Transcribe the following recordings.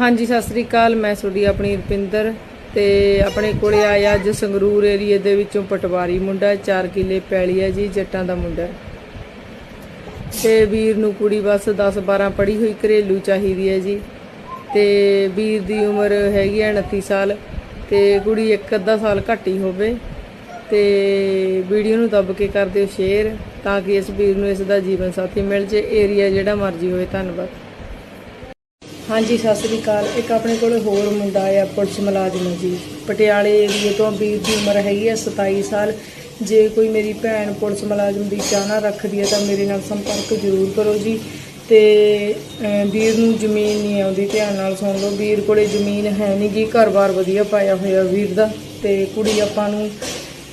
ਹਾਂਜੀ, ਸਤਿ ਸ੍ਰੀ ਅਕਾਲ। ਮੈਂ ਤੁਹਾਡੀ ਆਪਣੀ ਰੁਪਿੰਦਰ ਤੇ ਆਪਣੇ ਕੋਲੇ ਆਇਆ ਅੱਜ ਸੰਗਰੂਰ ਏਰੀਏ ਦੇ ਵਿੱਚੋਂ ਪਟਵਾਰੀ ਮੁੰਡਾ 4 ਕਿਲੇ ਪੈਲੀ ਹੈ ਜੀ, ਜੱਟਾਂ ਦਾ ਮੁੰਡਾ ਹੈ। ਤੇ ਵੀਰ ਨੂੰ ਕੁੜੀ ਬਸ 10 12 ਪੜ੍ਹੀ ਹੋਈ, ਘਰੇਲੂ ਚਾਹੀਦੀ ਹੈ ਜੀ। ਤੇ ਵੀਰ ਦੀ ਉਮਰ ਹੈਗੀ ਹੈ 29 ਸਾਲ ਤੇ ਕੁੜੀ ਇੱਕ ਅੱਧਾ ਸਾਲ ਘੱਟ ਹੀ ਹੋਵੇ। ਤੇ ਵੀਡੀਓ ਨੂੰ ਦੱਬ ਕੇ ਕਰ ਦਿਓ ਸ਼ੇਅਰ ਤਾਂ ਕਿ ਇਸ ਵੀਰ ਨੂੰ ਇਸ ਦਾ ਜੀਵਨ ਸਾਥੀ ਮਿਲ ਜੇ। ਏਰੀਆ ਜਿਹੜਾ ਮਰਜ਼ੀ ਹੋਵੇ, ਧੰਨਵਾਦ। ਹਾਂਜੀ, ਸਤਿ ਸ੍ਰੀ ਅਕਾਲ। ਇੱਕ ਆਪਣੇ ਕੋਲ ਹੋਰ ਮੁੰਡਾ ਆ, ਪੁਲਿਸ ਮੁਲਾਜ਼ਮ ਹੈ ਜੀ। ਪਟਿਆਲੇ ਏਰੀਏ ਤੋਂ ਵੀਰ ਦੀ ਉਮਰ ਹੈਗੀ ਹੈ 27 ਸਾਲ। ਜੇ ਕੋਈ ਮੇਰੀ ਭੈਣ ਪੁਲਿਸ ਮੁਲਾਜ਼ਮ ਦੀ ਚਾਹਨਾ ਰੱਖਦੀ ਹੈ ਤਾਂ ਮੇਰੇ ਨਾਲ ਸੰਪਰਕ ਜ਼ਰੂਰ ਕਰੋ ਜੀ। ਤੇ ਵੀਰ ਨੂੰ ਜ਼ਮੀਨ ਨਹੀਂ ਆਉਂਦੀ, ਧਿਆਨ ਨਾਲ ਸੁਣ ਲਓ। ਵੀਰ ਕੋਲੇ ਜ਼ਮੀਨ ਹੈ ਨਹੀਂ ਗੀ, ਘਰ-ਬਾਰ ਵਧੀਆ ਪਾਇਆ ਹੋਇਆ ਵੀਰ ਦਾ। ਤੇ ਕੁੜੀ ਆਪਾਂ ਨੂੰ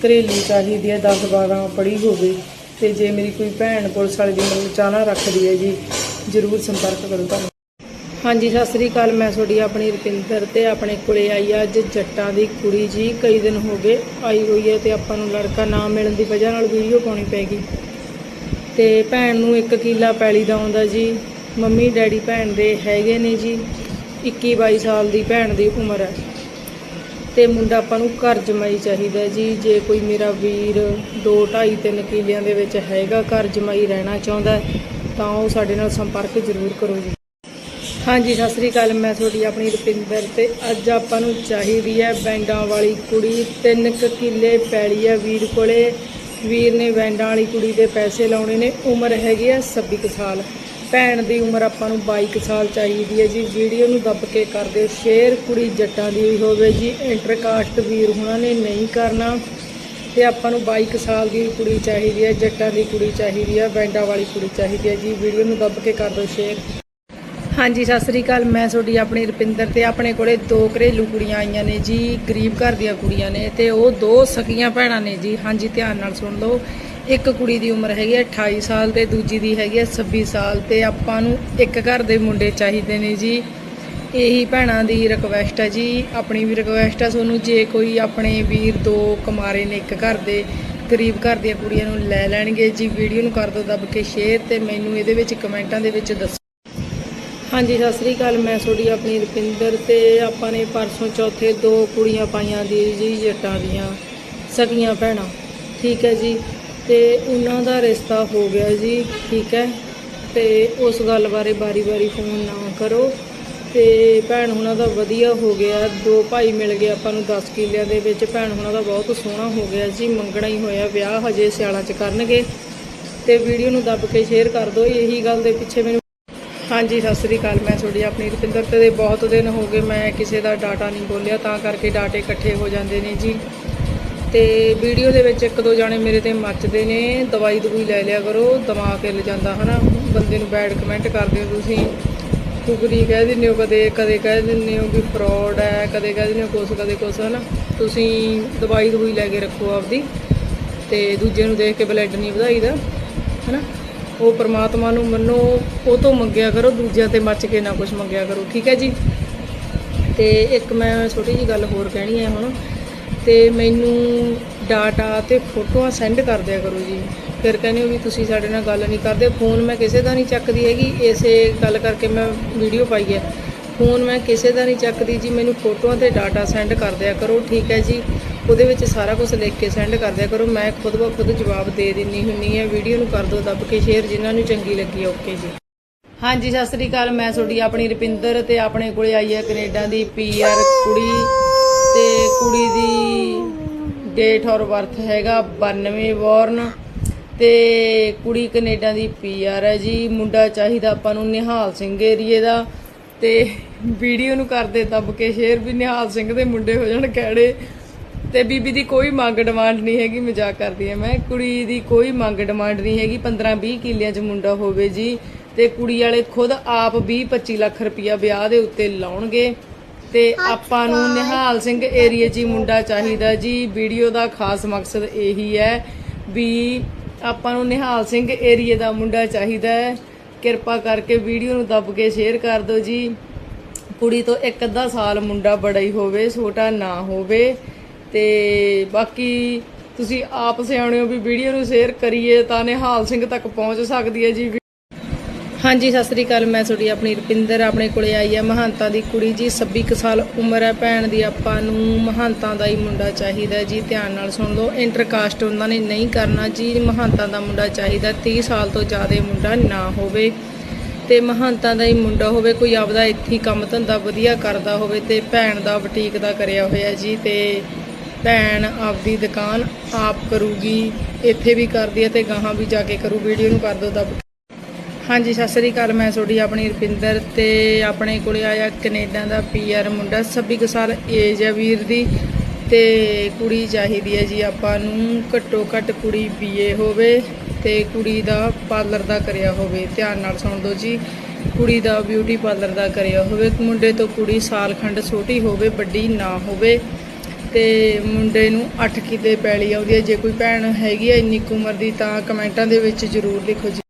ਘਰੇਲੂ ਚਾਹੀਦੀ ਹੈ 10 12 ਪੜ੍ਹੀ ਹੋਵੇ। ਤੇ ਜੇ ਮੇਰੀ ਕੋਈ ਭੈਣ ਪੁਲਿਸ ਵਾਲੇ ਦੀ ਮਤਲਬ ਚਾਹਨਾ ਰੱਖਦੀ ਹੈ ਜੀ ਜ਼ਰੂਰ ਸੰਪਰਕ ਕਰੋ ਤੁਹਾਨੂੰ। ਹਾਂਜੀ, ਸਤਿ ਸ੍ਰੀ ਅਕਾਲ। ਮੈਂ ਤੁਹਾਡੀ ਆਪਣੀ ਰੁਪਿੰਦਰ ਤੇ ਆਪਣੇ ਕੋਲੇ ਆਈ ਆ ਅੱਜ ਜੱਟਾਂ ਦੀ ਕੁੜੀ ਜੀ ਕਈ ਦਿਨ ਹੋ ਗਏ ਆਈ ਹੋਈ ਹੈ ਤੇ ਆਪਾਂ ਨੂੰ ਲੜਕਾ ਨਾ ਮਿਲਣ ਦੀ ਵਜ੍ਹਾ ਨਾਲ ਵੀਡੀਓ ਪਾਉਣੀ ਪੈਗੀ ਤੇ ਭੈਣ ਨੂੰ ਇੱਕ ਕਿੱਲਾ ਪੈਲੀ ਦਾ ਆਉਂਦਾ ਜੀ। ਮੰਮੀ, ਡੈਡੀ, ਭੈਣ ਦੇ ਹੈਗੇ ਨੇ ਜੀ। 21 22 ਸਾਲ ਦੀ ਭੈਣ ਦੀ ਉਮਰ ਹੈ। ਤੇ ਮੁੰਡਾ ਆਪਾਂ ਨੂੰ ਘਰ ਜਮਾਈ ਚਾਹੀਦਾ ਜੀ। ਜੇ ਕੋਈ ਮੇਰਾ ਵੀਰ 2 2.5 3 ਕਿਲਿਆਂ ਦੇ ਵਿੱਚ ਹੈਗਾ, ਘਰ ਜਮਾਈ ਰਹਿਣਾ ਚਾਹੁੰਦਾ ਤਾਂ ਉਹ ਸਾਡੇ ਨਾਲ ਸੰਪਰਕ ਜ਼ਰੂਰ ਕਰੋ ਜੀ। ਹਾਂਜੀ, ਸਤਿ ਸ੍ਰੀ ਅਕਾਲ। ਮੈਂ ਤੁਹਾਡੀ ਆਪਣੀ ਰੁਪਿੰਦਰ ਤੇ ਅੱਜ ਆਪਾਂ ਨੂੰ ਚਾਹੀਦੀ ਹੈ ਬੈਂਡਾਂ ਵਾਲੀ ਕੁੜੀ। ਤਿੰਨ ਕੁ ਕਿੱਲੇ ਪੈਲੀ ਹੈ ਵੀਰ ਕੋਲੇ। ਵੀਰ ਨੇ ਬੈਂਡਾਂ ਵਾਲੀ ਕੁੜੀ ਦੇ ਪੈਸੇ ਲਾਉਣੇ ਨੇ। ਉਮਰ ਹੈਗੀ ਹੈ 26 ਕੁ ਸਾਲ। ਭੈਣ ਦੀ ਉਮਰ ਆਪਾਂ ਨੂੰ 22 ਕੁ ਸਾਲ ਚਾਹੀਦੀ ਹੈ ਜੀ। ਵੀਡੀਓ ਨੂੰ ਦੱਬ ਕੇ ਕਰ ਦਿਓ। ਸ਼ੇਅਰ ਕੁੜੀ ਜੱਟਾਂ ਦੀ ਹੋਈ ਹੋਵੇ ਜੀ। ਇੰਟਰਕਾਸਟ ਵੀਰ ਹੁਣਾਂ ਨੇ ਨਹੀਂ ਕਰਨਾ। ਤੇ ਆਪਾਂ ਨੂੰ 22 ਕੁ ਸਾਲ ਦੀ ਕੁੜੀ ਚਾਹੀਦੀ ਹੈ, ਜੱਟਾਂ ਦੀ ਕੁੜੀ ਚਾਹੀਦੀ ਹੈ, ਬੈਂਡਾਂ ਵਾਲੀ ਕੁੜੀ ਚਾਹੀਦੀ ਹੈ ਜੀ। ਵੀਡੀਓ ਨੂੰ ਦੱਬ ਕੇ ਕਰ ਦਿਓ ਸ਼ੇਅਰ। ਹਾਂਜੀ, ਸਤਿ ਸ੍ਰੀ ਅਕਾਲ। ਮੈਂ ਤੁਹਾਡੀ ਆਪਣੀ ਰੁਪਿੰਦਰ ਤੇ ਆਪਣੇ ਕੋਲੇ ਦੋ ਘਰੇਲੂ ਕੁੜੀਆਂ ਆਈਆਂ ਨੇ ਜੀ, ਗਰੀਬ ਘਰ ਦੀਆਂ ਕੁੜੀਆਂ ਨੇ ਤੇ ਉਹ ਦੋ ਸਕੀਆਂ ਭੈਣਾਂ ਨੇ ਜੀ। ਹਾਂਜੀ, ਧਿਆਨ ਨਾਲ ਸੁਣ ਲਓ। ਇੱਕ ਕੁੜੀ ਦੀ ਉਮਰ ਹੈਗੀ ਹੈ 28 ਸਾਲ ਤੇ ਦੂਜੀ ਦੀ ਹੈਗੀ ਹੈ 26 ਸਾਲ ਤੇ ਆਪਾਂ ਨੂੰ ਇੱਕ ਘਰ ਦੇ ਮੁੰਡੇ ਚਾਹੀਦੇ ਨੇ ਜੀ। ਇਹੀ ਭੈਣਾਂ ਦੀ ਰਿਕਵੈਸਟ ਹੈ ਜੀ। ਆਪਣੀ ਵੀ ਰਿਕਵੈਸਟ ਹੈ ਤੁਹਾਨੂੰ। ਜੇ ਕੋਈ ਆਪਣੇ ਵੀਰ ਦੋ ਕੁਮਾਰੇ ਨੇ ਇੱਕ ਘਰ ਦੇ, ਗਰੀਬ ਘਰ ਦੀਆਂ ਕੁੜੀਆਂ ਨੂੰ ਲੈ ਲੈਣਗੇ ਜੀ। ਵੀਡੀਓ ਨੂੰ ਕਰ ਦਿਓ, ਦੱਬ ਕੇ ਸ਼ੇਅਰ ਤੇ ਮੈਨੂੰ ਇਹਦੇ ਵਿੱਚ ਕਮੈਂਟਾਂ ਦੇ ਵਿੱਚ ਦੱਸੋ। ਹਾਂਜੀ, ਸਤਿ ਸ੍ਰੀ ਅਕਾਲ। ਮੈਂ ਤੁਹਾਡੀ ਆਪਣੀ ਰੁਪਿੰਦਰ ਤੇ ਆਪਾਂ ਨੇ ਪਰਸੋਂ ਚੌਥੇ ਦੋ ਕੁੜੀਆਂ ਪਾਈਆਂ ਦੀ ਜੀ ਜੱਟਾਂ ਦੀਆਂ ਸਕੀਆਂ ਭੈਣਾਂ। ਠੀਕ ਹੈ ਜੀ। ਤੇ ਉਹਨਾਂ ਦਾ ਰਿਸ਼ਤਾ ਹੋ ਗਿਆ ਜੀ, ਠੀਕ ਹੈ। ਤੇ ਉਸ ਗੱਲ ਬਾਰੇ ਬਾਰੀ-ਬਾਰੀ ਫੋਨ ਨਾ ਕਰੋ। ਤੇ ਭੈਣ ਹੁਣਾਂ ਦਾ ਵਧੀਆ ਹੋ ਗਿਆ। ਦੋ ਭਾਈ ਮਿਲ ਗਏ ਆਪਾਂ ਨੂੰ 10 ਕਿੱਲਿਆਂ ਦੇ ਵਿੱਚ। ਭੈਣ ਹੁਣਾਂ ਦਾ ਬਹੁਤ ਸੋਹਣਾ ਹੋ ਗਿਆ ਜੀ, ਮੰਗਣਾ ਹੀ ਹੋਇਆ ਵਿਆਹ ਹਜੇ ਸਿਆਲਾਂ 'ਚ ਕਰਨਗੇ। ਤੇ ਵੀਡੀਓ ਨੂੰ ਦੱਬ ਕੇ ਸ਼ੇਅਰ ਕਰ ਦਿਓ। ਇਹੀ ਗੱਲ ਦੇ ਪਿੱਛੇ ਮੈਨੂੰ ਹਾਂਜੀ, ਸਤਿ ਸ੍ਰੀ ਅਕਾਲ। ਮੈਂ ਤੁਹਾਡੀ ਆਪਣੀ ਰੁਪਿੰਦਰ ਤੇ ਬਹੁਤ ਦਿਨ ਹੋ ਗਏ ਮੈਂ ਕਿਸੇ ਦਾ ਡਾਟਾ ਨਹੀਂ ਬੋਲਿਆ ਤਾਂ ਕਰਕੇ ਡਾਟੇ ਇਕੱਠੇ ਹੋ ਜਾਂਦੇ ਨੇ ਜੀ। ਤੇ ਵੀਡੀਓ ਦੇ ਵਿੱਚ ਇੱਕ ਦੋ ਜਾਣੇ ਮੇਰੇ ਤੇ ਮੱਚਦੇ ਨੇ, ਦਵਾਈ ਦਵਾਈ ਲੈ ਲਿਆ ਕਰੋ, ਦਿਮਾਗ ਹਿੱਲ ਜਾਂਦਾ, ਹਨਾ? ਬੰਦੇ ਨੂੰ ਬੈਡ ਕਮੈਂਟ ਕਰਦੇ ਹੋ ਤੁਸੀਂ। ਕੁਗਰੀ ਕਹਿ ਦਿੰਦੇ ਹੋ, ਕਦੇ ਕਦੇ ਕਹਿ ਦਿੰਦੇ ਹੋ ਕਿ ਫਰਾਡ ਹੈ, ਕਦੇ ਕਹਿ ਦਿੰਦੇ ਹੋ ਕੁਛ, ਕਦੇ ਕੁਛ, ਹਨਾ? ਤੁਸੀਂ ਦਵਾਈ ਦਵਾਈ ਲੈ ਕੇ ਰੱਖੋ ਆਪਦੀ, ਤੇ ਦੂਜੇ ਨੂੰ ਦੇਖ ਕੇ ਬਲੱਡ ਨਹੀਂ ਵਧਾਈਦਾ, ਹਨਾ? ਉਹ ਪ੍ਰਮਾਤਮਾ ਨੂੰ ਮੰਨੋ, ਉਹ ਤੋਂ ਮੰਗਿਆ ਕਰੋ, ਦੂਜਿਆਂ ਤੇ ਮੱਚ ਕੇ ਨਾ ਕੁਝ ਮੰਗਿਆ ਕਰੋ, ਠੀਕ ਹੈ ਜੀ? ਤੇ ਇੱਕ ਮੈਂ ਛੋਟੀ ਜੀ ਗੱਲ ਹੋਰ ਕਹਿਣੀ ਹੈ ਹੁਣ, ਤੇ ਮੈਨੂੰ ਡਾਟਾ ਤੇ ਫੋਟੋਆਂ ਸੈਂਡ ਕਰ ਦਿਆ ਕਰੋ ਜੀ। ਫਿਰ ਕਹਿੰਦੇ ਹੋ ਵੀ ਤੁਸੀਂ ਸਾਡੇ ਨਾਲ ਗੱਲ ਨਹੀਂ ਕਰਦੇ ਫੋਨ ਮੈਂ ਕਿਸੇ ਦਾ ਨਹੀਂ ਚੱਕਦੀ ਹੈਗੀ, ਇਸੇ ਗੱਲ ਕਰਕੇ ਮੈਂ ਵੀਡੀਓ ਪਾਈ ਹੈ। ਫੋਨ ਮੈਂ ਕਿਸੇ ਦਾ ਨਹੀਂ ਚੱਕਦੀ ਜੀ, ਮੈਨੂੰ ਫੋਟੋਆਂ ਤੇ ਡਾਟਾ ਸੈਂਡ ਕਰ ਦਿਆ ਕਰੋ, ਠੀਕ ਹੈ ਜੀ? ਉਹਦੇ ਵਿੱਚ ਸਾਰਾ ਕੁਝ ਲਿਖ ਕੇ ਸੈਂਡ ਕਰ ਦਿਆ ਕਰੋ। ਮੈਂ ਖੁਦ ਬ ਖੁਦ ਜਵਾਬ ਦੇ ਦਿੰਨੀ ਹੁੰਨੀ ਹੈ। ਵੀਡੀਓ ਨੂੰ ਕਰ ਦਿਓ ਦੱਬ ਕੇ ਸ਼ੇਅਰ ਜਿਨ੍ਹਾਂ ਨੂੰ ਚੰਗੀ ਲੱਗੀ ਓਕੇ ਜੀ। ਹਾਂਜੀ, ਸਤਿ ਸ੍ਰੀ ਅਕਾਲ। ਮੈਂ ਤੁਹਾਡੀ ਆਪਣੀ ਰੁਪਿੰਦਰ ਤੇ ਆਪਣੇ ਕੋਲੇ ਆਈ ਹੈ ਕੈਨੇਡਾ ਦੀ ਪੀਆਰ ਕੁੜੀ ਤੇ ਕੁੜੀ ਦੀ ਡੇਟ ਔਰ ਬਰਥ ਹੈਗਾ 92 ਬੋਰਨ ਤੇ ਕੁੜੀ ਕੈਨੇਡਾ ਦੀ ਪੀਆਰ ਹੈ ਜੀ। ਮੁੰਡਾ ਚਾਹੀਦਾ ਆਪਾਂ ਨੂੰ ਨਿਹਾਲ ਸਿੰਘ ਏਰੀਏ ਦਾ ਤੇ ਵੀਡੀਓ ਨੂੰ ਕਰਦੇ ਦੱਬ ਕੇ ਸ਼ੇਅਰ ਵੀ ਨਿਹਾਲ ਸਿੰਘ ਦੇ ਮੁੰਡੇ ਹੋ ਜਾਣ ਕਿਹੜੇ ਤੇ ਬੀਬੀ ਦੀ ਕੋਈ ਮੰਗ ਡਿਮਾਂਡ ਨਹੀਂ ਹੈਗੀ ਮਜ਼ਾਕ ਕਰਦੀ ਆ ਮੈਂ। ਕੁੜੀ ਦੀ ਕੋਈ ਮੰਗ ਡਿਮਾਂਡ ਨਹੀਂ ਹੈਗੀ 15 20 ਕਿੱਲਿਆਂ 'ਚ ਮੁੰਡਾ ਹੋਵੇ ਜੀ ਤੇ ਕੁੜੀ ਵਾਲੇ ਖੁਦ ਆਪ 20 25 ਲੱਖ ਰੁਪਇਆ ਵਿਆਹ ਦੇ ਉੱਤੇ ਲਾਉਣਗੇ। ਤੇ ਆਪਾਂ ਨੂੰ ਨਿਹਾਲ ਸਿੰਘ ਏਰੀਏ 'ਚ ਹੀ ਮੁੰਡਾ ਚਾਹੀਦਾ ਜੀ। ਵੀਡੀਓ ਦਾ ਖਾਸ ਮਕਸਦ ਇਹੀ ਹੈ ਵੀ ਆਪਾਂ ਨੂੰ ਨਿਹਾਲ ਸਿੰਘ ਏਰੀਏ ਦਾ ਮੁੰਡਾ ਚਾਹੀਦਾ ਹੈ। ਕਿਰਪਾ ਕਰਕੇ ਵੀਡੀਓ ਨੂੰ ਦੱਬ ਕੇ ਸ਼ੇਅਰ ਕਰ ਦਿਓ ਜੀ। ਕੁੜੀ ਤੋਂ ਇੱਕ ਅੱਧਾ ਸਾਲ ਮੁੰਡਾ ਬੜਾ ਹੀ ਹੋਵੇ ਛੋਟਾ ਨਾ ਹੋਵੇ। ਤੇ ਬਾਕੀ ਤੁਸੀਂ ਆਪ ਸਿਆਣੇ ਹੋ ਵੀ ਵੀਡੀਓ ਨੂੰ ਸ਼ੇਅਰ ਕਰੀਏ ਤਾਂ ਨਿਹਾਲ ਸਿੰਘ ਤੱਕ ਪਹੁੰਚ ਸਕਦੀ ਹੈ ਜੀ। ਹਾਂਜੀ, ਸਤਿ ਸ੍ਰੀ ਅਕਾਲ। ਮੈਂ ਤੁਹਾਡੀ ਆਪਣੀ ਰੁਪਿੰਦਰ, ਆਪਣੇ ਕੋਲੇ ਆਈ ਹੈ। ਮਹੰਤਾਂ ਦੀ ਕੁੜੀ ਜੀ 26 ਕੁ ਸਾਲ ਉਮਰ ਹੈ। ਭੈਣ ਦੀ ਆਪਾਂ ਨੂੰ ਮਹੰਤਾਂ ਦਾ ਹੀ ਮੁੰਡਾ ਚਾਹੀਦਾ ਜੀ। ਧਿਆਨ ਨਾਲ ਸੁਣ ਲਓ ਇੰਟਰਕਾਸਟ ਉਹਨਾਂ ਨੇ ਨਹੀਂ ਕਰਨਾ ਜੀ। ਮਹੰਤਾਂ ਦਾ ਮੁੰਡਾ ਚਾਹੀਦਾ 30 ਸਾਲ ਤੋਂ ਜ਼ਿਆਦਾ ਮੁੰਡਾ ਨਾ ਹੋਵੇ। ਤੇ ਮਹੰਤਾਂ ਦਾ ਹੀ ਮੁੰਡਾ ਹੋਵੇ, ਕੋਈ ਆਪਦਾ ਇੱਥੇ ਕੰਮ ਧੰਦਾ ਵਧੀਆ ਕਰਦਾ ਹੋਵੇ ਤੇ ਭੈਣ ਦਾ ਬੁਟੀਕ ਦਾ ਕਰਿਆ ਹੋਇਆ ਜੀ। ਤੇ ਭੈਣ ਆਪਦੀ ਦੁਕਾਨ ਆਪ ਕਰੂਗੀ, ਇੱਥੇ ਵੀ ਕਰਦੀ ਹੈ ਤੇ ਗਾਹਾਂ ਵੀ ਜਾ ਕੇ ਕਰੂ, ਵੀਡੀਓ ਨੂੰ ਕਰ ਦਿਓ ਦੱਬ ਹਾਂਜੀ, ਸਤਿ ਸ੍ਰੀ ਅਕਾਲ, ਮੈਂ ਤੁਹਾਡੀ ਆਪਣੀ ਰੁਪਿੰਦਰ ਤੇ ਆਪਣੇ ਕੋਲੇ ਆਇਆ ਕੈਨੇਡਾ ਦਾ ਪੀਆਰ ਮੁੰਡਾ 26 ਕੁ ਸਾਲ ਏਜ ਹੈ ਵੀਰ ਦੀ ਤੇ ਕੁੜੀ ਚਾਹੀਦੀ ਹੈ ਜੀ ਆਪਾਂ ਨੂੰ, ਘੱਟੋ ਘੱਟ ਕੁੜੀ ਬੀਏ ਹੋਵੇ ਤੇ ਕੁੜੀ ਦਾ ਪਾਰਲਰ ਦਾ ਕਰਿਆ ਹੋਵੇ, ਧਿਆਨ ਨਾਲ ਸੁਣ ਦਿਓ ਜੀ। ਕੁੜੀ ਦਾ ਬਿਊਟੀ ਪਾਰਲਰ ਦਾ ਕਰਿਆ ਹੋਵੇ, ਮੁੰਡੇ ਤੋਂ ਕੁੜੀ ਸਾਲ ਖੰਡ ਛੋਟੀ ਹੋਵੇ, ਵੱਡੀ ਨਾ ਹੋਵੇ। ਤੇ ਮੁੰਡੇ ਨੂੰ ਅੱਠ ਕਿੱਲੇ ਪੈਲੀ ਆਉਂਦੀ ਹੈ। ਜੇ ਕੋਈ ਭੈਣ ਹੈਗੀ ਹੈ ਇੰਨੀ ਕੁ ਉਮਰ ਦੀ ਤਾਂ ਕਮੈਂਟਾਂ ਦੇ ਵਿੱਚ ਜ਼ਰੂਰ ਲਿਖੋ ਜੀ।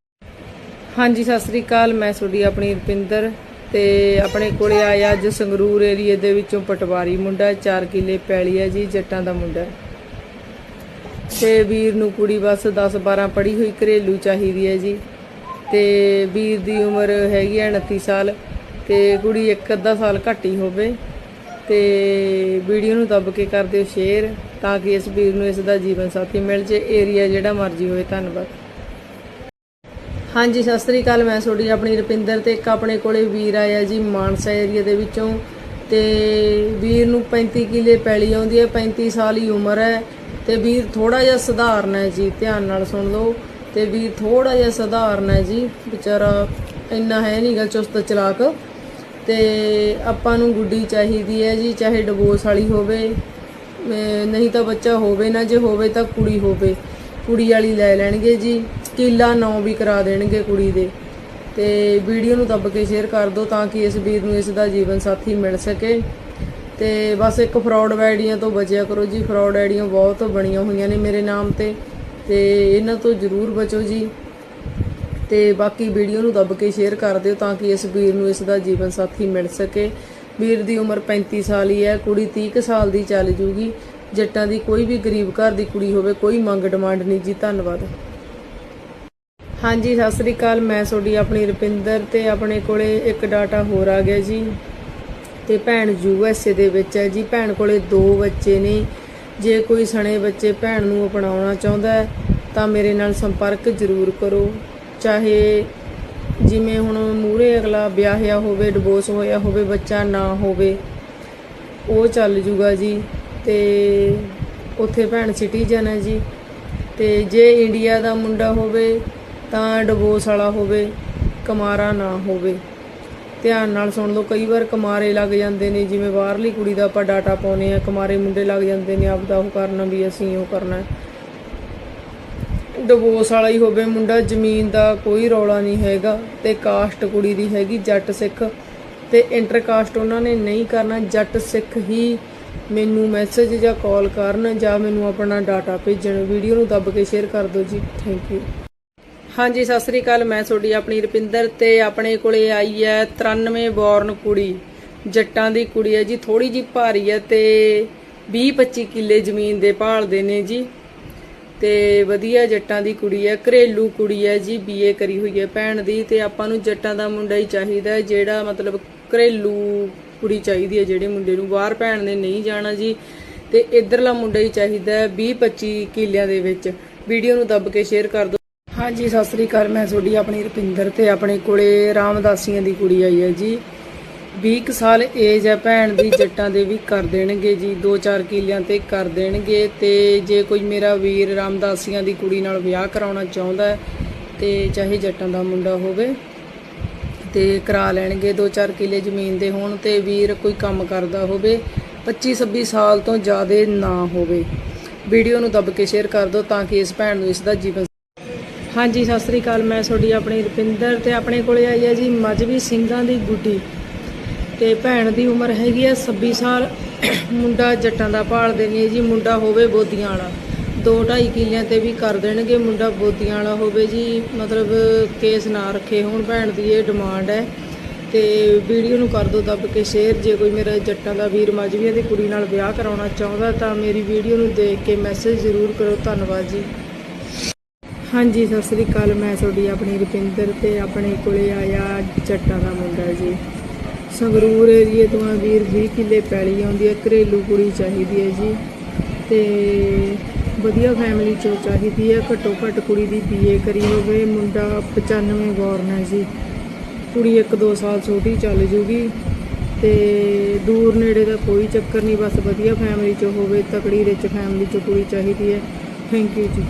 ਹਾਂਜੀ, ਸਤਿ ਸ੍ਰੀ ਅਕਾਲ। ਮੈਂ ਤੁਹਾਡੀ ਆਪਣੀ ਰੁਪਿੰਦਰ ਤੇ ਆਪਣੇ ਕੋਲੇ ਆਇਆ ਅੱਜ ਸੰਗਰੂਰ ਏਰੀਏ ਦੇ ਵਿੱਚੋਂ ਪਟਵਾਰੀ ਮੁੰਡਾ 4 ਕਿੱਲੇ ਪੈਲੀ ਹੈ ਜੀ, ਜੱਟਾਂ ਦਾ ਮੁੰਡਾ ਹੈ। ਤੇ ਵੀਰ ਨੂੰ ਕੁੜੀ ਬਸ 10 12 ਪੜ੍ਹੀ ਹੋਈ ਘਰੇਲੂ ਚਾਹੀਦੀ ਹੈ ਜੀ। ਤੇ ਵੀਰ ਦੀ ਉਮਰ ਹੈਗੀ ਹੈ 29 ਸਾਲ ਤੇ ਕੁੜੀ ਇੱਕ ਅੱਧਾ ਸਾਲ ਘੱਟ ਹੀ ਹੋਵੇ। ਤੇ ਵੀਡੀਓ ਨੂੰ ਦੱਬ ਕੇ ਕਰ ਦਿਓ ਸ਼ੇਅਰ ਤਾਂ ਕਿ ਇਸ ਵੀਰ ਨੂੰ ਇਸ ਦਾ ਜੀਵਨ ਸਾਥੀ ਮਿਲ ਜੇ। ਏਰੀਆ ਜਿਹੜਾ ਮਰਜ਼ੀ ਹੋਵੇ, ਧੰਨਵਾਦ। ਹਾਂਜੀ, ਸਤਿ ਸ੍ਰੀ ਅਕਾਲ। ਮੈਂ ਤੁਹਾਡੀ ਆਪਣੀ ਰੁਪਿੰਦਰ ਤੇ ਇੱਕ ਆਪਣੇ ਕੋਲੇ ਵੀਰ ਆਇਆ ਜੀ ਮਾਨਸਾ ਏਰੀਆ ਦੇ ਵਿੱਚੋਂ। ਤੇ ਵੀਰ ਨੂੰ 35 ਕਿੱਲੇ ਪੈਲੀ ਆਉਂਦੀ ਹੈ 35 ਸਾਲ ਹੀ ਉਮਰ ਹੈ। ਤੇ ਵੀਰ ਥੋੜਾ ਜਿਹਾ ਸਧਾਰਨ ਹੈ ਜੀ, ਧਿਆਨ ਨਾਲ ਸੁਣ ਲਓ। ਤੇ ਵੀਰ ਥੋੜਾ ਜਿਹਾ ਸਧਾਰਨ ਹੈ ਜੀ, ਵਿਚਾਰਾ ਇੰਨਾ ਹੈ ਨਹੀਂਗਾ ਚੁਸਤ ਚਲਾਕ। ਤੇ ਆਪਾਂ ਨੂੰ ਗੁੱਡੀ ਚਾਹੀਦੀ ਹੈ ਜੀ, ਚਾਹੇ ਡਿਵੋਰਸ ਵਾਲੀ ਹੋਵੇ ਨਹੀਂ ਤਾਂ ਬੱਚਾ ਹੋਵੇ ਨਾ, ਜੇ ਹੋਵੇ ਤਾਂ ਕੁੜੀ ਹੋਵੇ। ਕੁੜੀ ਵਾਲੀ ਲੈ ਲੈਣਗੇ ਜੀ, ਕਿੱਲਾ ਨੌ ਵੀ ਕਰਾ ਦੇਣਗੇ ਕੁੜੀ ਦੇ। ਤੇ ਵੀਡੀਓ ਨੂੰ ਦੱਬ ਕੇ ਸ਼ੇਅਰ ਕਰ ਦਿਓ ਤਾਂ ਕਿ ਇਸ ਵੀਰ ਨੂੰ ਇਸ ਦਾ ਜੀਵਨ ਸਾਥੀ ਮਿਲ ਸਕੇ। ਤੇ ਬਸ ਇੱਕ ਫਰਾਡ ਆਈਡੀਆਂ ਤੋਂ ਬਚਿਆ ਕਰੋ ਜੀ। ਫਰਾਡ ਆਈਡੀਆਂ ਬਹੁਤ ਬਣੀਆਂ ਹੋਈਆਂ ਨੇ ਮੇਰੇ ਨਾਮ ਤੇ। ਤੇ ਇਹਨਾਂ ਤੋਂ ਜ਼ਰੂਰ ਬਚੋ ਜੀ। ਤੇ ਬਾਕੀ ਵੀਡੀਓ ਨੂੰ ਦੱਬ ਕੇ ਸ਼ੇਅਰ ਕਰ ਦਿਓ ਤਾਂ ਕਿ ਇਸ ਵੀਰ ਨੂੰ ਇਸ ਦਾ ਜੀਵਨ ਸਾਥੀ ਮਿਲ ਸਕੇ। ਵੀਰ ਦੀ ਉਮਰ 35 ਸਾਲ ਹੀ ਹੈ, ਕੁੜੀ 30 ਕੁ ਸਾਲ ਦੀ ਚੱਲ ਜੂਗੀ। ਜੱਟਾਂ ਦੀ ਕੋਈ ਵੀ ਗਰੀਬ ਘਰ ਦੀ ਕੁੜੀ ਹੋਵੇ, ਕੋਈ ਮੰਗ ਡਿਮਾਂਡ ਨਹੀਂ ਜੀ, ਧੰਨਵਾਦ। ਹਾਂਜੀ, ਸਤਿ ਸ੍ਰੀ ਅਕਾਲ, ਮੈਂ ਤੁਹਾਡੀ ਆਪਣੀ ਰੁਪਿੰਦਰ ਤੇ ਆਪਣੇ ਕੋਲੇ ਇੱਕ ਡਾਟਾ ਹੋਰ ਆ ਗਿਆ ਜੀ। ਤੇ ਭੈਣ ਯੂ ਐੱਸ ਏ ਦੇ ਵਿੱਚ ਹੈ ਜੀ। ਭੈਣ ਕੋਲੇ ਦੋ ਬੱਚੇ ਨੇ। ਜੇ ਕੋਈ ਸਣੇ ਬੱਚੇ ਭੈਣ ਨੂੰ ਅਪਣਾਉਣਾ ਚਾਹੁੰਦਾ ਹੈ, ਤਾਂ ਮੇਰੇ ਨਾਲ ਸੰਪਰਕ ਜ਼ਰੂਰ ਕਰੋ। ਚਾਹੇ ਜਿਵੇਂ ਹੁਣ ਮੂਰੇ ਅਗਲਾ ਵਿਆਹਿਆ ਹੋਵੇ ਡਿਵੋਰਸ ਹੋਇਆ ਹੋਵੇ, ਬੱਚਾ ਨਾ ਹੋਵੇ, ਉਹ ਚੱਲ ਜੂਗਾ ਜੀ ਤੇ ਉੱਥੇ ਭੈਣ ਸਿਟੀਜ਼ਨ ਹੈ ਜੀ। ਤੇ ਜੇ ਇੰਡੀਆ ਦਾ ਮੁੰਡਾ ਹੋਵੇ ਤਾਂ ਡਿਵੋਰਸ ਵਾਲਾ ਹੋਵੇ, ਕਮਾਰਾ ਨਾ ਹੋਵੇ। ਧਿਆਨ ਨਾਲ ਸੁਣ ਲਓ, ਕਈ ਵਾਰ ਕਮਾਰੇ ਲੱਗ ਜਾਂਦੇ ਨੇ, ਜਿਵੇਂ ਬਾਹਰਲੀ ਕੁੜੀ ਦਾ ਆਪਾਂ ਡਾਟਾ ਪਾਉਨੇ ਆ ਕਮਾਰੇ ਮੁੰਡੇ ਲੱਗ ਜਾਂਦੇ ਨੇ, ਆਪਦਾ ਉਹ ਕਰਨਾ ਵੀ ਅਸੀਂ ਉਹ ਕਰਨਾ। ਡਿਵੋਰਸ ਵਾਲਾ ਹੀ ਹੋਵੇ, ਮੁੰਡਾ ਜ਼ਮੀਨ ਦਾ ਕੋਈ ਰੌਲਾ ਨਹੀਂ ਹੈਗਾ ਤੇ ਕਾਸਟ ਕੁੜੀ ਦੀ ਹੈਗੀ ਜੱਟ ਸਿੱਖ ਤੇ ਇੰਟਰਕਾਸਟ ਉਹਨਾਂ ਨੇ ਨਹੀਂ ਕਰਨਾ, ਜੱਟ ਸਿੱਖ ਹੀ ਮੈਨੂੰ ਮੈਸੇਜ ਜਾਂ ਕਾਲ ਕਰਨ ਜਾਂ ਮੈਨੂੰ ਆਪਣਾ ਡਾਟਾ ਭੇਜਣ। ਵੀਡੀਓ ਨੂੰ ਦੱਬ ਕੇ ਸ਼ੇਅਰ ਕਰ ਦਿਓ ਜੀ। ਥੈਂਕ ਯੂ ਹਾਂਜੀ, ਸਤਿ ਸ੍ਰੀ ਅਕਾਲ। ਮੈਂ ਤੁਹਾਡੀ ਆਪਣੀ ਰੁਪਿੰਦਰ ਤੇ ਆਪਣੇ ਕੋਲੇ ਆਈ ਹੈ 93 ਬੌਰਨ ਕੁੜੀ। ਜੱਟਾਂ ਦੀ ਕੁੜੀ ਹੈ ਜੀ ਥੋੜੀ ਜੀ ਭਾਰੀ ਹੈ ਤੇ 20 25 ਕਿੱਲੇ ਜ਼ਮੀਨ ਦੇ ਭਾਲਦੇ ਨੇ ਜੀ। ਤੇ ਵਧੀਆ ਜੱਟਾਂ ਦੀ ਕੁੜੀ ਹੈ, ਘਰੇਲੂ ਕੁੜੀ ਹੈ ਜੀ ਬੀਏ ਕਰੀ ਹੋਈ ਹੈ ਭੈਣ ਦੀ ਤੇ ਆਪਾਂ ਨੂੰ ਜੱਟਾਂ ਦਾ ਮੁੰਡਾ ਹੀ ਚਾਹੀਦਾ ਜਿਹੜਾ ਮਤਲਬ ਘਰੇਲੂ ਕੁੜੀ ਚਾਹੀਦੀ ਹੈ ਜਿਹੜੇ ਮੁੰਡੇ ਨੂੰ, ਬਾਹਰ ਭੈਣ ਨੇ ਨਹੀਂ ਜਾਣਾ ਜੀ ਤੇ ਇਧਰਲਾ ਮੁੰਡਾ ਹੀ ਚਾਹੀਦਾ ਹੈ 20 25 ਕਿੱਲਿਆਂ ਦੇ ਵਿੱਚ। ਵੀਡੀਓ ਨੂੰ ਦੱਬ ਕੇ ਸ਼ੇਅਰ ਕਰ ਦਿਓ। ਹਾਂਜੀ, ਸਤਿ ਸ੍ਰੀ ਅਕਾਲ, ਮੈਂ ਤੁਹਾਡੀ ਆਪਣੀ ਰੁਪਿੰਦਰ ਤੇ ਆਪਣੇ ਕੋਲੇ ਰਾਮਦਾਸੀਆਂ ਦੀ ਕੁੜੀ ਆਈ ਹੈ ਜੀ। 20 ਕੁ ਸਾਲ ਏਜ ਹੈ, ਭੈਣ ਦੀ ਜੱਟਾਂ ਦੇ ਵੀ ਕਰ ਦੇਣਗੇ ਜੀ 2-4 ਕਿੱਲਿਆਂ ਤੇ ਕਰ ਦੇਣਗੇ ਤੇ ਜੇ ਕੋਈ ਮੇਰਾ ਵੀਰ ਰਾਮਦਾਸੀਆਂ ਦੀ ਕੁੜੀ ਨਾਲ ਵਿਆਹ ਕਰਾਉਣਾ ਚਾਹੁੰਦਾ ਹੈ ਤੇ ਚਾਹੇ ਜੱਟਾਂ ਦਾ ਮੁੰਡਾ ਹੋਵੇ ਤੇ ਕਰਾ ਲੈਣਗੇ 2-4 ਕਿੱਲੇ ਜ਼ਮੀਨ ਦੇ ਹੋਣ ਤੇ ਵੀਰ ਕੋਈ ਕੰਮ ਕਰਦਾ ਹੋਵੇ 25-26 ਸਾਲ ਤੋਂ ਜ਼ਿਆਦਾ ਨਾ ਹੋਵੇ। ਵੀਡੀਓ ਨੂੰ ਦੱਬ ਕੇ ਸ਼ੇਅਰ ਕਰ ਦਿਓ ਤਾਂ ਕਿ ਇਸ ਭੈਣ ਨੂੰ ਇਸ ਦਾ ਜੀਵਨ ਹਾਂਜੀ, ਸਤਿ ਸ੍ਰੀ ਅਕਾਲ। ਮੈਂ ਤੁਹਾਡੀ ਆਪਣੀ ਰੁਪਿੰਦਰ ਤੇ ਆਪਣੇ ਕੋਲੇ ਆਈ ਹੈ ਜੀ ਮਜਬੀ ਸਿੰਘਾਂ ਦੀ ਗੁੱਡੀ। ਤੇ ਭੈਣ ਦੀ ਉਮਰ ਹੈਗੀ ਆ 26 ਸਾਲ। ਮੁੰਡਾ ਜੱਟਾਂ ਦਾ ਭਾਲਦੇ ਨੇ ਜੀ, ਮੁੰਡਾ ਹੋਵੇ ਬੋਦੀਆਂ ਵਾਲਾ। 2.5 ਕਿੱਲਿਆਂ ਤੇ ਵੀ ਕਰ ਦੇਣਗੇ, ਮੁੰਡਾ ਬੋਦੀਆਂ ਵਾਲਾ ਹੋਵੇ ਜੀ। ਮਤਲਬ ਕੇਸ ਨਾ ਰੱਖੇ ਹੁਣ, ਭੈਣ ਦੀ ਇਹ ਡਿਮਾਂਡ ਹੈ। ਤੇ ਵੀਡੀਓ ਨੂੰ ਕਰ ਦਿਓ ਦੱਬ ਕੇ ਸ਼ੇਅਰ ਜੇ ਕੋਈ ਮੇਰਾ ਜੱਟਾਂ ਦਾ ਵੀਰ ਮਾਝਵੀਆਂ ਦੀ ਕੁੜੀ ਨਾਲ ਵਿਆਹ ਕਰਾਉਣਾ ਚਾਹੁੰਦਾ ਤਾਂ ਮੇਰੀ ਵੀਡੀਓ ਨੂੰ ਦੇਖ ਕੇ ਮੈਸੇਜ ਜ਼ਰੂਰ ਕਰੋ। ਧੰਨਵਾਦ ਜੀ। ਹਾਂਜੀ, ਸਤਿ ਸ੍ਰੀ ਅਕਾਲ। ਮੈਂ ਤੁਹਾਡੀ ਆਪਣੀ ਰੁਪਿੰਦਰ ਤੇ ਆਪਣੇ ਕੋਲੇ ਆਇਆ ਜੱਟਾਂ ਦਾ ਮੁੰਡਾ ਜੀ। ਸੰਗਰੂਰ ਏਰੀਏ ਤੋਂ ਆ ਵੀਰ 20 ਕਿੱਲੇ ਪੈਲੀ ਆਉਂਦੀ ਹੈ, ਘਰੇਲੂ ਕੁੜੀ ਚਾਹੀਦੀ ਹੈ ਜੀ। ਤੇ ਵਧੀਆ ਫੈਮਿਲੀ ਚੋਂ ਚਾਹੀਦੀ ਹੈ, ਘੱਟੋ ਘੱਟ ਕੁੜੀ ਦੀ ਬੀਏ ਕਰੀ ਹੋਵੇ, ਮੁੰਡਾ 95 ਬੋਰਨ ਹੈ ਜੀ। ਕੁੜੀ 1-2 ਸਾਲ ਛੋਟੀ ਚੱਲ ਜੂਗੀ ਤੇ ਦੂਰ ਨੇੜੇ ਦਾ ਕੋਈ ਚੱਕਰ ਨਹੀਂ, ਬਸ ਵਧੀਆ ਫੈਮਿਲੀ ਚੋਂ ਹੋਵੇ, ਤਕੜੀ ਰਿਚ ਫੈਮਿਲੀ ਚੋਂ ਕੁੜੀ ਚਾਹੀਦੀ ਹੈ। ਥੈਂਕ ਯੂ ਜੀ।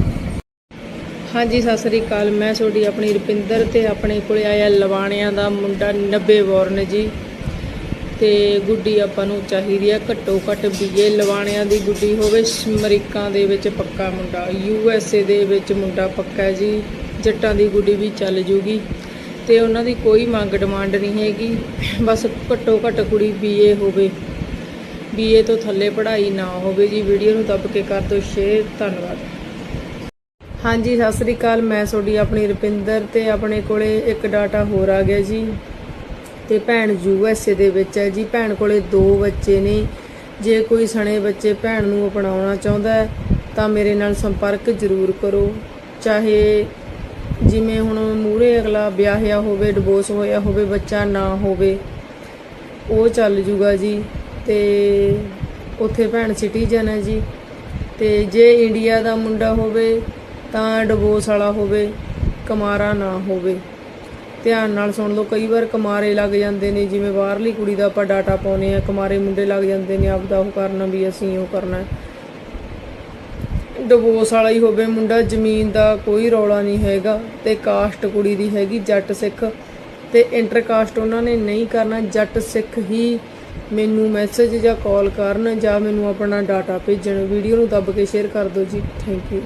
ਹਾਂਜੀ, ਸਤਿ ਸ੍ਰੀ ਅਕਾਲ। ਮੈਂ ਤੁਹਾਡੀ ਆਪਣੀ ਰੁਪਿੰਦਰ ਤੇ ਆਪਣੇ ਕੋਲੇ ਆਇਆ ਲਵਾਣਿਆਂ ਦਾ ਮੁੰਡਾ 90 ਬੋਰਨ ਜੀ। ਤੇ ਗੁੱਡੀ ਆਪਾਂ ਨੂੰ ਚਾਹੀਦੀ ਆ ਘੱਟੋ ਘੱਟ ਬੀਏ ਲਵਾਣਿਆਂ ਦੀ ਗੁੱਡੀ ਹੋਵੇ। ਅਮਰੀਕਾ ਦੇ ਵਿੱਚ ਪੱਕਾ ਮੁੰਡਾ, ਯੂ ਐਸ ਏ ਦੇ ਵਿੱਚ ਮੁੰਡਾ ਪੱਕਾ ਜੀ। ਜੱਟਾਂ ਦੀ ਗੁੱਡੀ ਵੀ ਚੱਲ ਜੂਗੀ ਤੇ ਉਹਨਾਂ ਦੀ ਕੋਈ ਮੰਗ ਡਿਮਾਂਡ ਨਹੀਂ ਹੈਗੀ। ਬਸ ਘੱਟੋ ਘੱਟ ਕੁੜੀ ਬੀਏ ਹੋਵੇ। ਬੀਏ ਤੋਂ ਥੱਲੇ ਪੜ੍ਹਾਈ ਨਾ ਹੋਵੇ ਜੀ। ਵੀਡੀਓ ਨੂੰ ਦੱਬ ਕੇ ਕਰ ਦਿਓ ਸ਼ੇਅਰ। ਧੰਨਵਾਦ। ਹਾਂਜੀ, ਸਤਿ ਸ੍ਰੀ ਅਕਾਲ। ਮੈਂ ਤੁਹਾਡੀ ਆਪਣੀ ਰੁਪਿੰਦਰ ਤੇ ਆਪਣੇ ਕੋਲੇ ਇੱਕ ਡਾਟਾ ਹੋਰ ਆ ਗਿਆ ਜੀ। ਤੇ ਭੈਣ ਯੂ ਐਸ ਏ ਦੇ ਵਿੱਚ ਹੈ ਜੀ। ਭੈਣ ਕੋਲੇ ਦੋ ਬੱਚੇ ਨੇ। ਜੇ ਕੋਈ ਸਣੇ ਬੱਚੇ ਭੈਣ ਨੂੰ ਅਪਣਾਉਣਾ ਚਾਹੁੰਦਾ ਹੈ, ਤਾਂ ਮੇਰੇ ਨਾਲ ਸੰਪਰਕ ਜ਼ਰੂਰ ਕਰੋ। ਚਾਹੇ ਜਿਵੇਂ ਹੁਣ ਮੂਰੇ ਅਗਲਾ ਵਿਆਹਿਆ ਹੋਵੇ ਡਿਵੋਰਸ ਹੋਇਆ ਹੋਵੇ, ਬੱਚਾ ਨਾ ਹੋਵੇ, ਉਹ ਚੱਲ ਜੂਗਾ ਜੀ। ਤੇ ਉੱਥੇ ਭੈਣ ਸਿਟੀਜ਼ਨ ਹੈ ਜੀ। ਤੇ ਜੇ ਇੰਡੀਆ ਦਾ ਮੁੰਡਾ ਹੋਵੇ, ਤਾਂ ਡਿਵੋਰਸ ਵਾਲਾ ਹੋਵੇ, ਕੁਮਾਰਾ ਨਾ ਹੋਵੇ। ਧਿਆਨ ਨਾਲ ਸੁਣ ਲਓ, ਕਈ ਵਾਰ ਕਮਾਰੇ ਲੱਗ ਜਾਂਦੇ ਨੇ, ਜਿਵੇਂ ਬਾਹਰਲੀ ਕੁੜੀ ਦਾ ਆਪਾਂ ਡਾਟਾ ਪਾਉਨੇ ਆ ਕਮਾਰੇ ਮੁੰਡੇ ਲੱਗ ਜਾਂਦੇ ਨੇ, ਆਪਦਾ ਉਹ ਕਰਨਾ ਵੀ ਅਸੀਂ ਉਹ ਕਰਨਾ। ਡਿਵੋਰਸ ਵਾਲਾ ਹੀ ਹੋਵੇ, ਮੁੰਡਾ ਜ਼ਮੀਨ ਦਾ ਕੋਈ ਰੌਲਾ ਨਹੀਂ ਹੈਗਾ, ਤੇ ਕਾਸਟ ਕੁੜੀ ਦੀ ਹੈਗੀ ਜੱਟ ਸਿੱਖ, ਤੇ ਇੰਟਰ ਕਾਸਟ ਉਹਨਾਂ ਨੇ ਨਹੀਂ ਕਰਨਾ, ਜੱਟ ਸਿੱਖ ਹੀ ਮੈਨੂੰ ਮੈਸੇਜ ਜਾਂ ਕਾਲ ਕਰਨ ਜਾਂ ਮੈਨੂੰ ਆਪਣਾ ਡਾਟਾ ਭੇਜਣ। ਵੀਡੀਓ ਨੂੰ ਦੱਬ ਕੇ ਸ਼ੇਅਰ ਕਰ ਦਿਓ ਜੀ। ਥੈਂਕ ਯੂ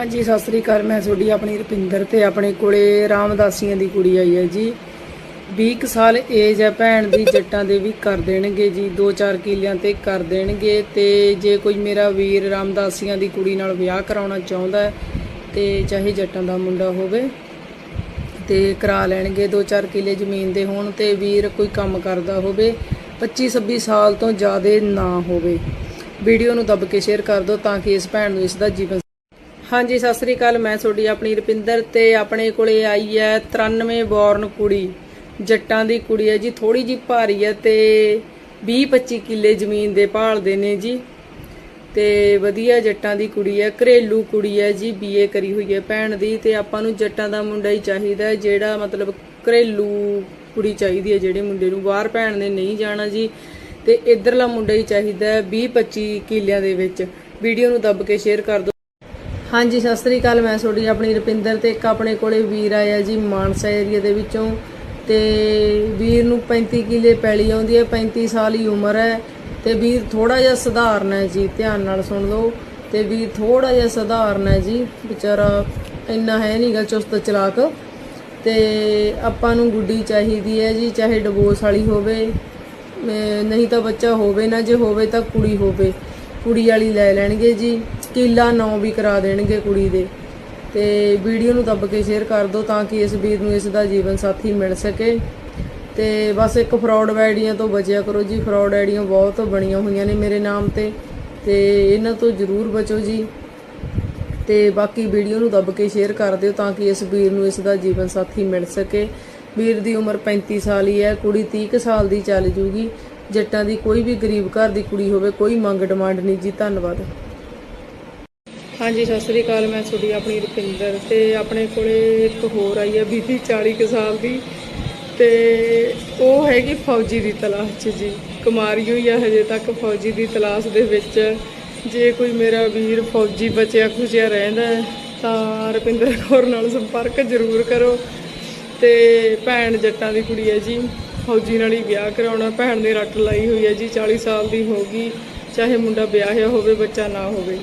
ਹਾਂਜੀ, ਸਤਿ ਸ੍ਰੀ ਅਕਾਲ। ਮੈਂ ਤੁਹਾਡੀ ਆਪਣੀ ਰੁਪਿੰਦਰ ਤੇ ਆਪਣੇ ਕੋਲੇ ਰਾਮਦਾਸੀਆਂ ਦੀ ਕੁੜੀ ਆਈ ਹੈ ਜੀ। 20 ਕੁ ਸਾਲ ਏਜ ਹੈ, ਭੈਣ ਦੀ ਜੱਟਾਂ ਦੇ ਵੀ ਕਰ ਦੇਣਗੇ ਜੀ 2-4 ਕਿੱਲਿਆਂ ਤੇ ਕਰ ਦੇਣਗੇ ਤੇ ਜੇ ਕੋਈ ਮੇਰਾ ਵੀਰ ਰਾਮਦਾਸੀਆਂ ਦੀ ਕੁੜੀ ਨਾਲ ਵਿਆਹ ਕਰਾਉਣਾ ਚਾਹੁੰਦਾ ਹੈ ਤੇ ਚਾਹੇ ਜੱਟਾਂ ਦਾ ਮੁੰਡਾ ਹੋਵੇ ਤੇ ਕਰਾ ਲੈਣਗੇ 2-4 ਕਿੱਲੇ ਜ਼ਮੀਨ ਦੇ ਹੋਣ ਤੇ ਵੀਰ ਕੋਈ ਕੰਮ ਕਰਦਾ ਹੋਵੇ 25-26 ਸਾਲ ਤੋਂ ਜ਼ਿਆਦਾ ਨਾ ਹੋਵੇ। ਵੀਡੀਓ ਨੂੰ ਦੱਬ ਕੇ ਸ਼ੇਅਰ ਕਰ ਦਿਓ ਤਾਂ ਕਿ ਇਸ ਭੈਣ ਨੂੰ ਇਸ ਦਾ ਜੀਵਨ ਹਾਂਜੀ, ਸਤਿ ਸ੍ਰੀ ਅਕਾਲ। ਮੈਂ ਤੁਹਾਡੀ ਆਪਣੀ ਰੁਪਿੰਦਰ ਤੇ ਆਪਣੇ ਕੋਲੇ ਆਈ ਹੈ 93 ਬੋਰਨ ਕੁੜੀ, ਜੱਟਾਂ ਦੀ ਕੁੜੀ ਹੈ ਜੀ। ਥੋੜੀ ਜੀ ਭਾਰੀ ਹੈ ਤੇ 20-25 ਕਿੱਲੇ ਜ਼ਮੀਨ ਦੇ ਭਾਲਦੇ ਨੇ ਜੀ। ਤੇ ਵਧੀਆ ਜੱਟਾਂ ਦੀ ਕੁੜੀ ਹੈ, ਘਰੇਲੂ ਕੁੜੀ ਹੈ ਜੀ ਬੀਏ ਕਰੀ ਹੋਈ ਹੈ ਭੈਣ ਦੀ। ਤੇ ਆਪਾਂ ਨੂੰ ਜੱਟਾਂ ਦਾ ਮੁੰਡਾ ਹੀ ਚਾਹੀਦਾ ਜਿਹੜਾ ਮਤਲਬ ਘਰੇਲੂ ਕੁੜੀ ਚਾਹੀਦੀ ਹੈ, ਜਿਹੜੇ ਮੁੰਡੇ ਨੂੰ ਬਾਹਰ ਭੈਣ ਨੇ ਨਹੀਂ ਜਾਣਾ ਜੀ। ਤੇ ਇਧਰਲਾ ਮੁੰਡਾ ਹੀ ਚਾਹੀਦਾ ਹੈ 20-25 ਕਿੱਲਿਆਂ ਦੇ ਵਿੱਚ। ਵੀਡੀਓ ਨੂੰ ਦੱਬ ਕੇ ਸ਼ੇਅਰ ਕਰ ਦਿਓ। ਹਾਂਜੀ, ਸਤਿ ਸ੍ਰੀ ਅਕਾਲ। ਮੈਂ ਤੁਹਾਡੀ ਆਪਣੀ ਰੁਪਿੰਦਰ ਤੇ ਇੱਕ ਆਪਣੇ ਕੋਲੇ ਵੀਰ ਆਇਆ ਜੀ ਮਾਨਸਾ ਏਰੀਆ ਦੇ ਵਿੱਚੋਂ। ਤੇ ਵੀਰ ਨੂੰ 35 ਕਿੱਲੇ ਪੈਲੀ ਆਉਂਦੀ ਹੈ 35 ਸਾਲ ਹੀ ਉਮਰ ਹੈ। ਤੇ ਵੀਰ ਥੋੜਾ ਜਿਹਾ ਸਧਾਰਨ ਹੈ ਜੀ, ਧਿਆਨ ਨਾਲ ਸੁਣ ਲਓ। ਤੇ ਵੀਰ ਥੋੜਾ ਜਿਹਾ ਸਧਾਰਨ ਹੈ ਜੀ, ਵਿਚਾਰਾ ਇੰਨਾ ਹੈ ਨਹੀਂਗਾ ਚੁਸਤ ਚਲਾਕ। ਤੇ ਆਪਾਂ ਨੂੰ ਗੁੱਡੀ ਚਾਹੀਦੀ ਹੈ ਜੀ, ਚਾਹੇ ਡਿਵੋਰਸ ਵਾਲੀ ਹੋਵੇ ਨਹੀਂ ਤਾਂ ਬੱਚਾ ਹੋਵੇ ਨਾ, ਜੇ ਹੋਵੇ ਤਾਂ ਕੁੜੀ ਹੋਵੇ। ਕੁੜੀ ਵਾਲੀ ਲੈ ਲੈਣਗੇ ਜੀ। ਕਿੱਲਾ ਨੌ ਵੀ ਕਰਾ ਦੇਣਗੇ ਕੁੜੀ ਦੇ। ਤੇ ਵੀਡੀਓ ਨੂੰ ਦੱਬ ਕੇ ਸ਼ੇਅਰ ਕਰ ਦਿਓ ਤਾਂ ਕਿ ਇਸ ਵੀਰ ਨੂੰ ਇਸ ਦਾ ਜੀਵਨ ਸਾਥੀ ਮਿਲ ਸਕੇ। ਤੇ ਬਸ ਇੱਕ ਫਰਾਡ ਆਈਡੀਆਂ ਤੋਂ ਬਚਿਆ ਕਰੋ ਜੀ। ਫਰਾਡ ਆਈਡੀਆਂ ਬਹੁਤ ਬਣੀਆਂ ਹੋਈਆਂ ਨੇ ਮੇਰੇ ਨਾਮ ਤੇ। ਤੇ ਇਹਨਾਂ ਤੋਂ ਜ਼ਰੂਰ ਬਚੋ ਜੀ। ਤੇ ਬਾਕੀ ਵੀਡੀਓ ਨੂੰ ਦੱਬ ਕੇ ਸ਼ੇਅਰ ਕਰ ਦਿਓ ਤਾਂ ਕਿ ਇਸ ਵੀਰ ਨੂੰ ਇਸ ਦਾ ਜੀਵਨ ਸਾਥੀ ਮਿਲ ਸਕੇ। ਵੀਰ ਦੀ ਉਮਰ 35 ਸਾਲ ਹੀ ਹੈ, ਕੁੜੀ 30 ਕੁ ਸਾਲ ਦੀ ਚੱਲ ਜੂਗੀ। ਜੱਟਾਂ ਦੀ ਕੋਈ ਵੀ ਗਰੀਬ ਘਰ ਦੀ ਕੁੜੀ ਹੋਵੇ, ਕੋਈ ਮੰਗ ਡਿਮਾਂਡ ਨਹੀਂ ਜੀ। ਧੰਨਵਾਦ। ਹਾਂਜੀ, ਸਤਿ ਸ੍ਰੀ ਅਕਾਲ, ਮੈਂ ਤੁਹਾਡੀ ਆਪਣੀ ਰੁਪਿੰਦਰ ਤੇ ਆਪਣੇ ਕੋਲੇ ਇੱਕ ਹੋਰ ਆਈ ਹੈ ਬੀਬੀ 40 ਕੁ ਸਾਲ ਦੀ ਤੇ ਉਹ ਹੈਗੀ ਫੌਜੀ ਦੀ ਤਲਾਸ਼ 'ਚ ਜੀ। ਕੁਮਾਰੀ ਹੋਈ ਆ ਹਜੇ ਤੱਕ ਫੌਜੀ ਦੀ ਤਲਾਸ਼ ਦੇ ਵਿੱਚ। ਜੇ ਕੋਈ ਮੇਰਾ ਵੀਰ ਫੌਜੀ ਬਚਿਆ ਖੁਸ਼ਿਆ ਰਹਿੰਦਾ ਤਾਂ ਰੁਪਿੰਦਰ ਕੌਰ ਨਾਲ ਸੰਪਰਕ ਜ਼ਰੂਰ ਕਰੋ। ਤੇ ਭੈਣ ਜੱਟਾਂ ਦੀ ਕੁੜੀ ਹੈ ਜੀ, ਫੌਜੀ ਨਾਲ ਹੀ ਵਿਆਹ ਕਰਾਉਣਾ। ਭੈਣ ਨੇ ਰੱਟ ਲਾਈ ਹੋਈ ਹੈ ਜੀ 40 ਸਾਲ ਦੀ ਹੋ ਗਈ। ਚਾਹੇ ਮੁੰਡਾ ਵਿਆਹਿਆ ਹੋਵੇ, ਬੱਚਾ ਨਾ ਹੋਵੇ।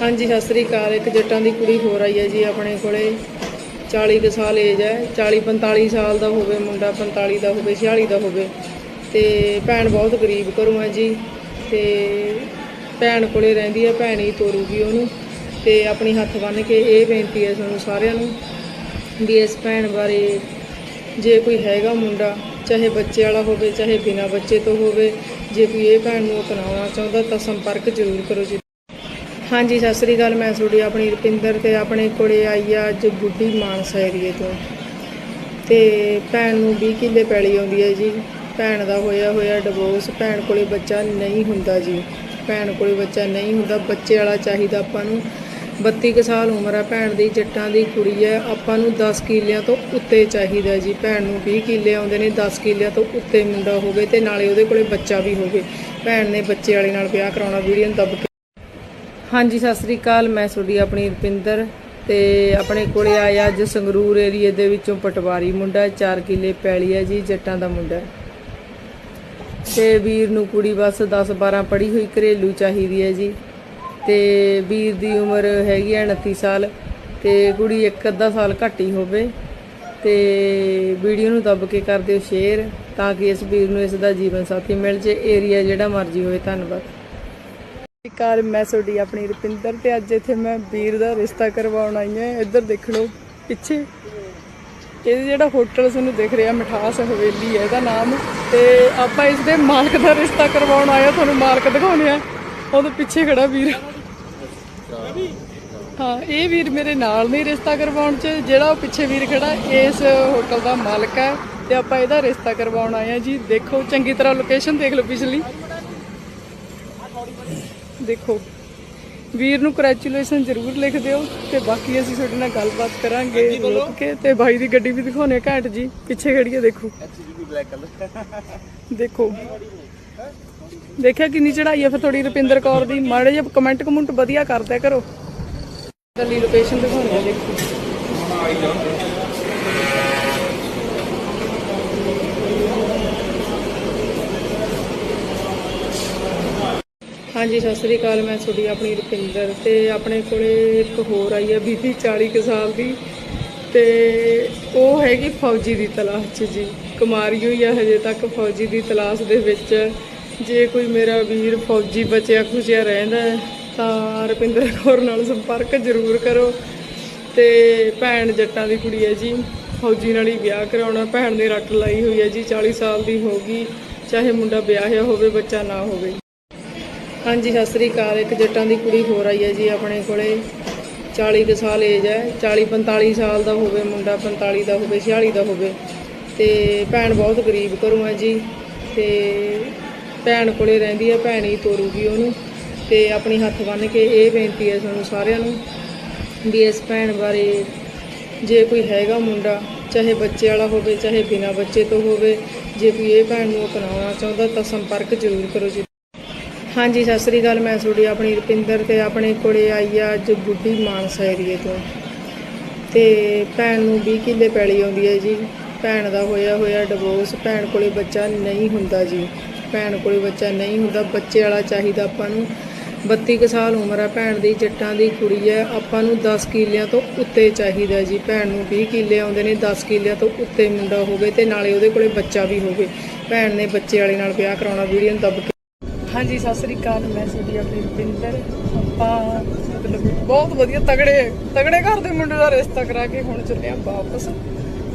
ਹਾਂਜੀ, ਸਤਿ ਸ੍ਰੀ ਅਕਾਲ। ਇੱਕ ਜੱਟਾਂ ਦੀ ਕੁੜੀ ਹੋਰ ਆਈ ਹੈ ਜੀ ਆਪਣੇ ਕੋਲੇ। 40 ਕੁ ਸਾਲ ਏਜ ਹੈ। 40 45 ਸਾਲ ਦਾ ਹੋਵੇ, ਮੁੰਡਾ 45 ਦਾ ਹੋਵੇ 46 ਦਾ ਹੋਵੇ। ਤੇ ਭੈਣ ਬਹੁਤ ਗਰੀਬ ਘਰੋਂ ਹੈ ਜੀ। ਤੇ ਭੈਣ ਕੋਲੇ ਰਹਿੰਦੀ ਹੈ, ਭੈਣ ਹੀ ਤੋਰੂਗੀ ਉਹਨੂੰ। ਤੇ ਆਪਣੀ ਹੱਥ ਬੰਨ੍ਹ ਕੇ ਇਹ ਬੇਨਤੀ ਹੈ ਤੁਹਾਨੂੰ ਸਾਰਿਆਂ ਨੂੰ ਵੀ ਇਸ ਭੈਣ ਬਾਰੇ ਜੇ ਕੋਈ ਹੈਗਾ ਮੁੰਡਾ, ਚਾਹੇ ਬੱਚੇ ਵਾਲਾ ਹੋਵੇ, ਚਾਹੇ ਬਿਨਾਂ ਬੱਚੇ ਤੋਂ ਹੋਵੇ, ਜੇ ਕੋਈ ਇਹ ਭੈਣ ਨੂੰ ਅਪਣਾਉਣਾ ਚਾਹੁੰਦਾ ਤਾਂ ਸੰਪਰਕ ਜ਼ਰੂਰ ਕਰੋ ਜੀ। ਹਾਂਜੀ, ਸਤਿ ਸ੍ਰੀ ਅਕਾਲ, ਮੈਂ ਤੁਹਾਡੀ ਆਪਣੀ ਰੁਪਿੰਦਰ ਤੇ ਆਪਣੇ ਕੋਲੇ ਆਈ ਆ ਅੱਜ ਗੁੱਡੀ ਮਾਨਸਾ ਏਰੀਏ ਤੋਂ। ਤੇ ਭੈਣ ਨੂੰ 20 ਕਿੱਲੇ ਪੈਲੀ ਆਉਂਦੀ ਹੈ ਜੀ। ਭੈਣ ਦਾ ਹੋਇਆ ਹੋਇਆ ਡਿਵੋਰਸ ਭੈਣ ਕੋਲੇ ਬੱਚਾ ਨਹੀਂ ਹੁੰਦਾ ਜੀ। ਭੈਣ ਕੋਲੇ ਬੱਚਾ ਨਹੀਂ ਹੁੰਦਾ, ਬੱਚੇ ਵਾਲਾ ਚਾਹੀਦਾ ਆਪਾਂ ਨੂੰ। 32 ਕੁ ਸਾਲ ਉਮਰ ਆ, ਭੈਣ ਦੀ, ਜੱਟਾਂ ਦੀ ਕੁੜੀ ਹੈ ਆਪਾਂ ਨੂੰ 10 ਕਿੱਲਿਆਂ ਤੋਂ ਉੱਤੇ ਚਾਹੀਦਾ ਜੀ। ਭੈਣ ਨੂੰ 20 ਕਿੱਲੇ ਆਉਂਦੇ ਨੇ 10 ਕਿੱਲਿਆਂ ਤੋਂ ਉੱਤੇ ਮੁੰਡਾ ਹੋਵੇ ਤੇ ਨਾਲੇ ਉਹਦੇ ਕੋਲੇ ਬੱਚਾ ਵੀ ਹੋਵੇ। ਭੈਣ ਨੇ ਬੱਚੇ ਵਾਲੇ ਨਾਲ ਵਿਆਹ ਕਰਾਉਣਾ, ਵੀਡੀਓ ਨੂੰ ਦੱਬ ਹਾਂਜੀ, ਸਤਿ ਸ੍ਰੀ ਅਕਾਲ। ਮੈਂ ਤੁਹਾਡੀ ਆਪਣੀ ਰੁਪਿੰਦਰ ਤੇ ਆਪਣੇ ਕੋਲੇ ਆਇਆ ਅੱਜ ਸੰਗਰੂਰ ਏਰੀਏ ਦੇ ਵਿੱਚੋਂ ਪਟਵਾਰੀ ਮੁੰਡਾ 4 ਕਿੱਲੇ ਪੈਲੀ ਹੈ ਜੀ, ਜੱਟਾਂ ਦਾ ਮੁੰਡਾ ਹੈ। ਤੇ ਵੀਰ ਨੂੰ ਕੁੜੀ ਬਸ 10 12 ਪੜ੍ਹੀ ਹੋਈ ਘਰੇਲੂ ਚਾਹੀਦੀ ਹੈ ਜੀ। ਤੇ ਵੀਰ ਦੀ ਉਮਰ ਹੈਗੀ ਹੈ 29 ਸਾਲ ਤੇ ਕੁੜੀ ਇੱਕ ਅੱਧਾ ਸਾਲ ਘੱਟ ਹੀ ਹੋਵੇ। ਤੇ ਵੀਡੀਓ ਨੂੰ ਦੱਬ ਕੇ ਕਰ ਦਿਓ ਸ਼ੇਅਰ ਤਾਂ ਕਿ ਇਸ ਵੀਰ ਨੂੰ ਇਸ ਦਾ ਜੀਵਨ ਸਾਥੀ ਮਿਲ ਜੇ। ਏਰੀਆ ਜਿਹੜਾ ਮਰਜ਼ੀ ਹੋਵੇ, ਧੰਨਵਾਦ। ਕਾਲ ਮੈਂ ਤੁਹਾਡੀ ਆਪਣੀ ਰੁਪਿੰਦਰ ਤੇ ਅੱਜ ਇੱਥੇ ਮੈਂ ਵੀਰ ਦਾ ਰਿਸ਼ਤਾ ਕਰਵਾਉਣ ਆਈ ਹਾਂ। ਇੱਧਰ ਦੇਖ ਲਓ, ਪਿੱਛੇ। ਇਹ ਜਿਹੜਾ ਹੋਟਲ ਤੁਹਾਨੂੰ ਦਿਖ ਰਿਹਾ, ਮਿਠਾਸ ਹਵੇਲੀ ਹੈ, ਇਹਦਾ ਨਾਮ। ਤੇ ਆਪਾਂ ਇਸ ਦੇ ਮਾਲਕ ਦਾ ਰਿਸ਼ਤਾ ਕਰਵਾਉਣ ਆਏ ਹਾਂ, ਤੁਹਾਨੂੰ ਮਾਲਕ ਦਿਖਾਉਣੇ ਆ। ਉਹਦੇ ਪਿੱਛੇ ਖੜਾ ਵੀਰ। ਹਾਂ, ਇਹ ਵੀਰ ਮੇਰੇ ਨਾਲ ਨਹੀਂ ਰਿਸ਼ਤਾ ਕਰਵਾਉਣ ਚ। ਜਿਹੜਾ ਉਹ ਪਿੱਛੇ ਵੀਰ ਖੜਾ, ਇਸ ਹੋਟਲ ਦਾ ਮਾਲਕ ਹੈ। ਤੇ ਆਪਾਂ ਇਹਦਾ ਰਿਸ਼ਤਾ ਕਰਵਾਉਣ ਆਏ ਹਾਂ ਜੀ। ਦੇਖੋ, ਚੰਗੀ ਤਰ੍ਹਾਂ ਲੋਕੇਸ਼ਨ ਦੇਖ ਲਓ ਪਿਛਲੀ। ਦੇਖੋ ਵੀਰ ਨੂੰ ਕੰਗ੍ਰੈਚੁਲੇਸ਼ਨ ਜ਼ਰੂਰ ਲਿਖ ਦਿਓ ਤੇ ਬਾਕੀ ਅਸੀਂ ਤੁਹਾਡੇ ਨਾਲ ਗੱਲਬਾਤ ਕਰਾਂਗੇ ਰੁਕ ਕੇ ਤੇ ਭਾਈ ਦੀ ਗੱਡੀ ਵੀ ਦਿਖਾਉਣੇ ਘੈਂਟ ਜੀ ਪਿੱਛੇ ਖੜੀ ਹੈ ਦੇਖੋ। ਦੇਖੋ ਦੇਖਿਆ ਕਿੰਨੀ ਚੜਾਈ ਹੈ ਫਿਰ ਥੋੜੀ ਰੁਪਿੰਦਰ ਕੌਰ ਦੀ? ਮਾੜੇ ਜਿਹਾ ਕਮੈਂਟ ਕਮੈਂਟ ਵਧੀਆ ਕਰਦਿਆ ਕਰੋ। ਦਲੀ ਲੋਕੇਸ਼ਨ ਦਿਖਾਉਣੀ ਆ ਦੇਖੋ। ਹਾਂਜੀ, ਸਤਿ ਸ੍ਰੀ ਅਕਾਲ, ਮੈਂ ਤੁਹਾਡੀ ਆਪਣੀ ਰੁਪਿੰਦਰ ਤੇ ਆਪਣੇ ਕੋਲੇ ਇੱਕ ਹੋਰ ਆਈ ਹੈ ਬੀਬੀ 40 ਕੁ ਸਾਲ ਦੀ ਤੇ ਉਹ ਹੈਗੀ ਫੌਜੀ ਦੀ ਤਲਾਸ਼ 'ਚ ਜੀ। ਕੁਮਾਰੀ ਹੋਈ ਆ ਹਜੇ ਤੱਕ ਫੌਜੀ ਦੀ ਤਲਾਸ਼ ਦੇ ਵਿੱਚ। ਜੇ ਕੋਈ ਮੇਰਾ ਵੀਰ ਫੌਜੀ ਬਚਿਆ ਖੁਸ਼ਿਆ ਰਹਿੰਦਾ ਤਾਂ ਰੁਪਿੰਦਰ ਕੌਰ ਨਾਲ ਸੰਪਰਕ ਜ਼ਰੂਰ ਕਰੋ। ਤੇ ਭੈਣ ਜੱਟਾਂ ਦੀ ਕੁੜੀ ਹੈ ਜੀ, ਫੌਜੀ ਨਾਲ ਹੀ ਵਿਆਹ ਕਰਾਉਣਾ। ਭੈਣ ਨੇ ਰੱਟ ਲਾਈ ਹੋਈ ਹੈ ਜੀ 40 ਸਾਲ ਦੀ ਹੋ ਗਈ। ਚਾਹੇ ਮੁੰਡਾ ਵਿਆਹਿਆ ਹੋਵੇ, ਬੱਚਾ ਨਾ ਹੋਵੇ। ਹਾਂਜੀ, ਸਤਿ ਸ੍ਰੀ ਅਕਾਲ। ਇੱਕ ਜੱਟਾਂ ਦੀ ਕੁੜੀ ਹੋਰ ਆਈ ਹੈ ਜੀ ਆਪਣੇ ਕੋਲੇ। 40 ਕੁ ਸਾਲ ਏਜ ਹੈ। 40 45 ਸਾਲ ਦਾ ਹੋਵੇ, ਮੁੰਡਾ 45 ਦਾ ਹੋਵੇ 46 ਦਾ ਹੋਵੇ। ਤੇ ਭੈਣ ਬਹੁਤ ਗਰੀਬ ਘਰੋਂ ਹੈ ਜੀ। ਤੇ ਭੈਣ ਕੋਲੇ ਰਹਿੰਦੀ ਹੈ, ਭੈਣ ਹੀ ਤੋਰੂਗੀ ਉਹਨੂੰ। ਤੇ ਆਪਣੀ ਹੱਥ ਬੰਨ੍ਹ ਕੇ ਇਹ ਬੇਨਤੀ ਹੈ ਸਾਨੂੰ ਸਾਰਿਆਂ ਨੂੰ ਵੀ ਇਸ ਭੈਣ ਬਾਰੇ ਜੇ ਕੋਈ ਹੈਗਾ ਮੁੰਡਾ, ਚਾਹੇ ਬੱਚੇ ਵਾਲਾ ਹੋਵੇ, ਚਾਹੇ ਬਿਨਾਂ ਬੱਚੇ ਤੋਂ ਹੋਵੇ, ਜੇ ਕੋਈ ਇਹ ਭੈਣ ਨੂੰ ਅਪਣਾਉਣਾ ਚਾਹੁੰਦਾ ਤਾਂ ਸੰਪਰਕ ਜ਼ਰੂਰ ਕਰੋ ਜੀ। ਹਾਂਜੀ, ਸਤਿ ਸ੍ਰੀ ਅਕਾਲ। ਮੈਂ ਤੁਹਾਡੀ ਆਪਣੀ ਰੁਪਿੰਦਰ ਤੇ ਆਪਣੇ ਕੋਲੇ ਆਈ ਆ ਅੱਜ ਗੁੱਡੀ ਮਾਨਸਾ ਏਰੀਏ ਤੋਂ। ਤੇ ਭੈਣ ਨੂੰ 20 ਕਿੱਲੇ ਪੈਲੀ ਆਉਂਦੀ ਹੈ ਜੀ। ਭੈਣ ਦਾ ਹੋਇਆ ਹੋਇਆ ਡਿਵੋਰਸ ਭੈਣ ਕੋਲੇ ਬੱਚਾ ਨਹੀਂ ਹੁੰਦਾ ਜੀ। ਭੈਣ ਕੋਲੇ ਬੱਚਾ ਨਹੀਂ ਹੁੰਦਾ, ਬੱਚੇ ਵਾਲਾ ਚਾਹੀਦਾ ਆਪਾਂ ਨੂੰ। 32 ਕੁ ਸਾਲ ਉਮਰ ਆ, ਭੈਣ ਦੀ, ਜੱਟਾਂ ਦੀ, ਕੁੜੀ ਹੈ। ਆਪਾਂ ਨੂੰ 10 ਕਿੱਲਿਆਂ ਤੋਂ ਉੱਤੇ ਚਾਹੀਦਾ ਜੀ। ਭੈਣ ਨੂੰ 20 ਕਿੱਲੇ ਆਉਂਦੇ ਨੇ 10 ਕਿੱਲਿਆਂ ਤੋਂ ਉੱਤੇ ਮੁੰਡਾ ਹੋਵੇ ਤੇ ਨਾਲੇ ਉਹਦੇ ਕੋਲੇ ਬੱਚਾ ਵੀ ਹੋਵੇ। ਭੈਣ ਨੇ ਬੱਚੇ ਵਾਲੇ ਨਾਲ ਵਿਆਹ ਕਰਾਉਣਾ, ਵੀਡੀਓ ਨੂੰ ਦੱਬ ਹਾਂਜੀ ਸਤਿ ਸ੍ਰੀ ਅਕਾਲ ਮੈਂ ਤੁਹਾਡੀ ਆਪਣੀ ਰੁਪਿੰਦਰ ਆਪਾਂ ਮਤਲਬ ਬਹੁਤ ਵਧੀਆ ਤਗੜੇ ਤਗੜੇ ਘਰ ਦੇ ਮੁੰਡੇ ਦਾ ਰਿਸ਼ਤਾ ਕਰਾ ਕੇ ਹੁਣ ਚੱਲੇ ਆ ਵਾਪਸ।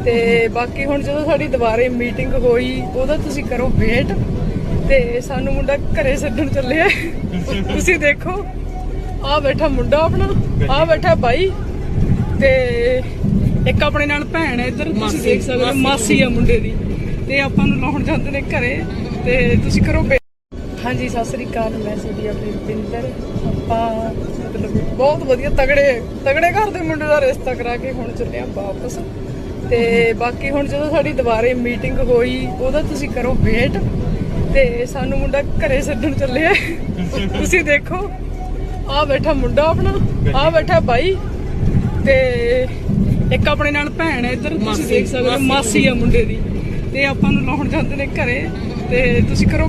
ਤੇ ਬਾਕੀ ਹੁਣ ਜਦੋਂ ਸਾਡੀ ਦੁਬਾਰੇ ਮੀਟਿੰਗ ਹੋਈ ਉਹਦਾ ਤੁਸੀਂ ਕਰੋ ਵੇਟ। ਤੇ ਸਾਨੂੰ ਮੁੰਡਾ ਘਰੇ ਛੱਡਣ ਚੱਲੇ ਆ। ਤੁਸੀਂ ਦੇਖੋ ਆ ਬੈਠਾ ਮੁੰਡਾ ਆਪਣਾ ਆ ਬੈਠਾ ਬਾਈ। ਤੇ ਇੱਕ ਆਪਣੇ ਨਾਲ ਭੈਣ ਹੈ ਇੱਧਰ ਤੁਸੀਂ ਦੇਖ ਸਕਦੇ ਹੋ ਮਾਸੀ। ਆ ਮੁੰਡੇ ਦੀ। ਤੇ ਆਪਾਂ ਨੂੰ ਲਾਉਣ ਜਾਂਦੇ ਨੇ ਘਰੇ। ਤੇ ਤੁਸੀਂ ਕਰੋ। ਹਾਂਜੀ ਸਤਿ ਸ੍ਰੀ ਅਕਾਲ ਮੈਂ ਤੁਹਾਡੀ ਆਪਣੀ ਰੁਪਿੰਦਰ ਆਪਾਂ ਮਤਲਬ ਬਹੁਤ ਵਧੀਆ ਤਗੜੇ ਤਗੜੇ ਘਰ ਦੇ ਮੁੰਡੇ ਦਾ ਰਿਸ਼ਤਾ ਕਰਾ ਕੇ ਹੁਣ ਚੱਲੇ ਆ ਵਾਪਸ। ਤੇ ਬਾਕੀ ਹੁਣ ਜਦੋਂ ਸਾਡੀ ਦੁਬਾਰੇ ਮੀਟਿੰਗ ਹੋਈ ਉਹਦਾ ਤੁਸੀਂ ਕਰੋ ਵੇਟ। ਤੇ ਸਾਨੂੰ ਮੁੰਡਾ ਘਰੇ ਛੱਡਣ ਚੱਲੇ ਆ। ਤੁਸੀਂ ਦੇਖੋ ਆ ਬੈਠਾ ਮੁੰਡਾ ਆਪਣਾ ਆ ਬੈਠਾ ਬਾਈ। ਤੇ ਇੱਕ ਆਪਣੇ ਨਾਲ ਭੈਣ ਹੈ ਇੱਧਰ ਤੁਸੀਂ ਦੇਖ ਸਕਦੇ ਹੋ ਮਾਸੀ ਆ ਮੁੰਡੇ ਦੀ। ਤੇ ਆਪਾਂ ਨੂੰ ਲਾਉਣ ਜਾਂਦੇ ਨੇ ਘਰੇ। ਤੇ ਤੁਸੀਂ ਕਰੋ।